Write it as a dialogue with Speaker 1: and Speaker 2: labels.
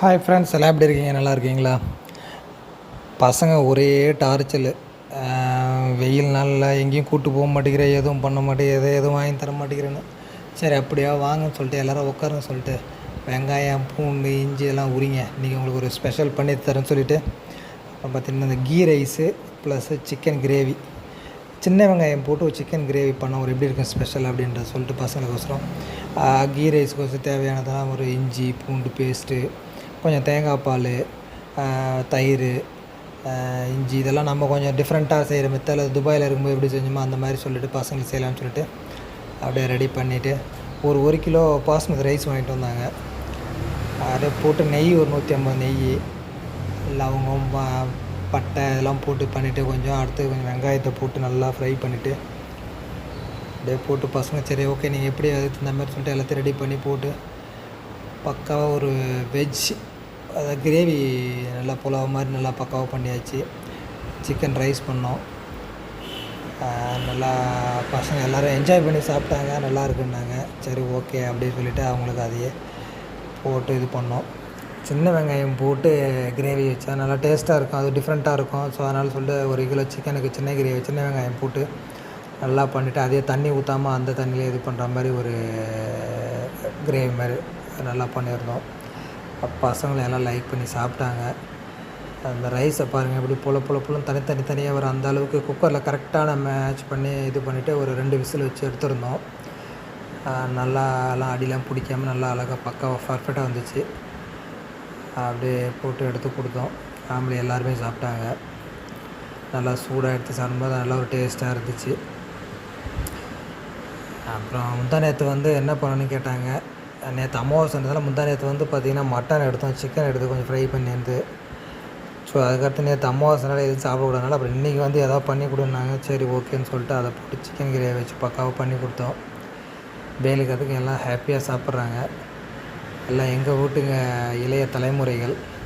Speaker 1: hi friends எல்லாம் எப்படி இருக்கீங்க நல்லா இருக்கீங்களா பசங்க ஒரே டார்ச்சல் வெயில் நாளில் எங்கேயும் கூப்பிட்டு போக மாட்டேங்கிற எதுவும் பண்ண மாட்டேங்குது எதுவும் வாங்கி தர மாட்டேங்கிறேன்னு சரி அப்படியா வாங்கன்னு சொல்லிட்டு எல்லோரும் உட்காருன்னு சொல்லிட்டு வெங்காயம் பூண்டு இஞ்சி எல்லாம் உரிங்க இன்றைக்கி உங்களுக்கு ஒரு ஸ்பெஷல் பண்ணி தரேன்னு சொல்லிவிட்டு அப்புறம் பார்த்திங்கன்னா இந்த ghee rice plus chicken gravy சின்ன வெங்காயம் போட்டு ஒரு சிக்கன் கிரேவி பண்ண ஒரு எப்படி இருக்கும் ஸ்பெஷல் அப்படின்றத சொல்லிட்டு பசங்களுக்கோசரம் கீ ரைஸுக்கோசரம் தேவையானதெல்லாம் ஒரு இஞ்சி பூண்டு பேஸ்ட்டு கொஞ்சம் தேங்காய் பால் தயிர் இஞ்சி இதெல்லாம் நம்ம கொஞ்சம் டிஃப்ரெண்ட்டாக செய்கிற மெத்தில் துபாயில் இருக்கும்போது எப்படி செஞ்சோமோ அந்த மாதிரி சொல்லிவிட்டு பசங்களுக்கு செய்யலாம்னு சொல்லிட்டு அப்படியே ரெடி பண்ணிவிட்டு ஒரு ஒரு கிலோ பாஸ்மதி ரைஸ் வாங்கிட்டு வந்தாங்க அதை போட்டு நெய் ஒரு நூற்றி ஐம்பது நெய் லவங்கம் பட்டை இதெல்லாம் போட்டு பண்ணிவிட்டு கொஞ்சம் அடுத்து கொஞ்சம் வெங்காயத்தை போட்டு நல்லா ஃப்ரை பண்ணிவிட்டு அப்படியே போட்டு பசங்க சரி ஓகே நீங்கள் எப்படி அது இந்த மாதிரி சொல்லிட்டு எல்லாத்தையும் ரெடி பண்ணி போட்டு பக்காவாக ஒரு வெஜ் அதாவது கிரேவி நல்லா புலாவ் மாதிரி நல்லா பக்காவாக பண்ணியாச்சு சிக்கன் ரைஸ் பண்ணோம் நல்லா பசங்க எல்லோரும் என்ஜாய் பண்ணி சாப்பிட்டாங்க நல்லா இருக்குன்னாங்க சரி ஓகே அப்படின்னு சொல்லிவிட்டு அவங்களுக்கு அதையே போட்டு இது பண்ணோம் சின்ன வெங்காயம் போட்டு கிரேவி வச்சா நல்லா டேஸ்ட்டாக இருக்கும் அது டிஃப்ரெண்ட்டாக இருக்கும் ஸோ அதனால் சொல்லிட்டு ஒரு கிலோ சிக்கனுக்கு சின்ன கிரேவி சின்ன வெங்காயம் போட்டு நல்லா பண்ணிவிட்டு அதே தண்ணி ஊற்றாமல் அந்த தண்ணியிலே இது பண்ணுற மாதிரி ஒரு கிரேவி மாதிரி நல்லா பண்ணியிருந்தோம் பசங்களை எல்லாம் லைக் பண்ணி சாப்பிட்டாங்க அந்த ரைஸை பாருங்கள் எப்படி புல புல புலம் தனித்தனி தனியாக வர அந்த அளவுக்கு குக்கரில் கரெக்டான மேட்ச் பண்ணி இது பண்ணிவிட்டு ஒரு ரெண்டு விசில் வச்சு எடுத்துருந்தோம் நல்லா எல்லாம் அடிலாம் பிடிக்காமல் நல்லா அழகாக பக்காவாக பர்ஃபெக்டாக வந்துச்சு அப்படியே போட்டு எடுத்து கொடுத்தோம் ஃபேமிலி எல்லாருமே சாப்பிட்டாங்க நல்லா சூடாக எடுத்து சாப்பிடும்போது நல்லா ஒரு டேஸ்ட்டாக இருந்துச்சு அப்புறம் முந்தா நேற்று வந்து என்ன பண்ணணும்னு கேட்டாங்க நேற்று அமாவாசைன்றதால முந்தா நேற்று வந்து பார்த்திங்கன்னா மட்டன் எடுத்தோம் சிக்கன் எடுத்து கொஞ்சம் ஃப்ரை பண்ணியிருந்து ஸோ அதுக்கடுத்து நேற்று அமாவாசைனால எதுவும் சாப்பிடக்கூடாதுனால அப்புறம் இன்றைக்கி வந்து எதாவது பண்ணி கொடுனாங்க சரி ஓகேன்னு சொல்லிட்டு அதை போட்டு சிக்கன் கிரேவி வச்சு பக்காவாக பண்ணி கொடுத்தோம் வேலைக்கு அதுக்கு எல்லாம் ஹாப்பியாக சாப்பிட்றாங்க எல்லாம் எங்கள் வீட்டுங்க இளைய தலைமுறைகள்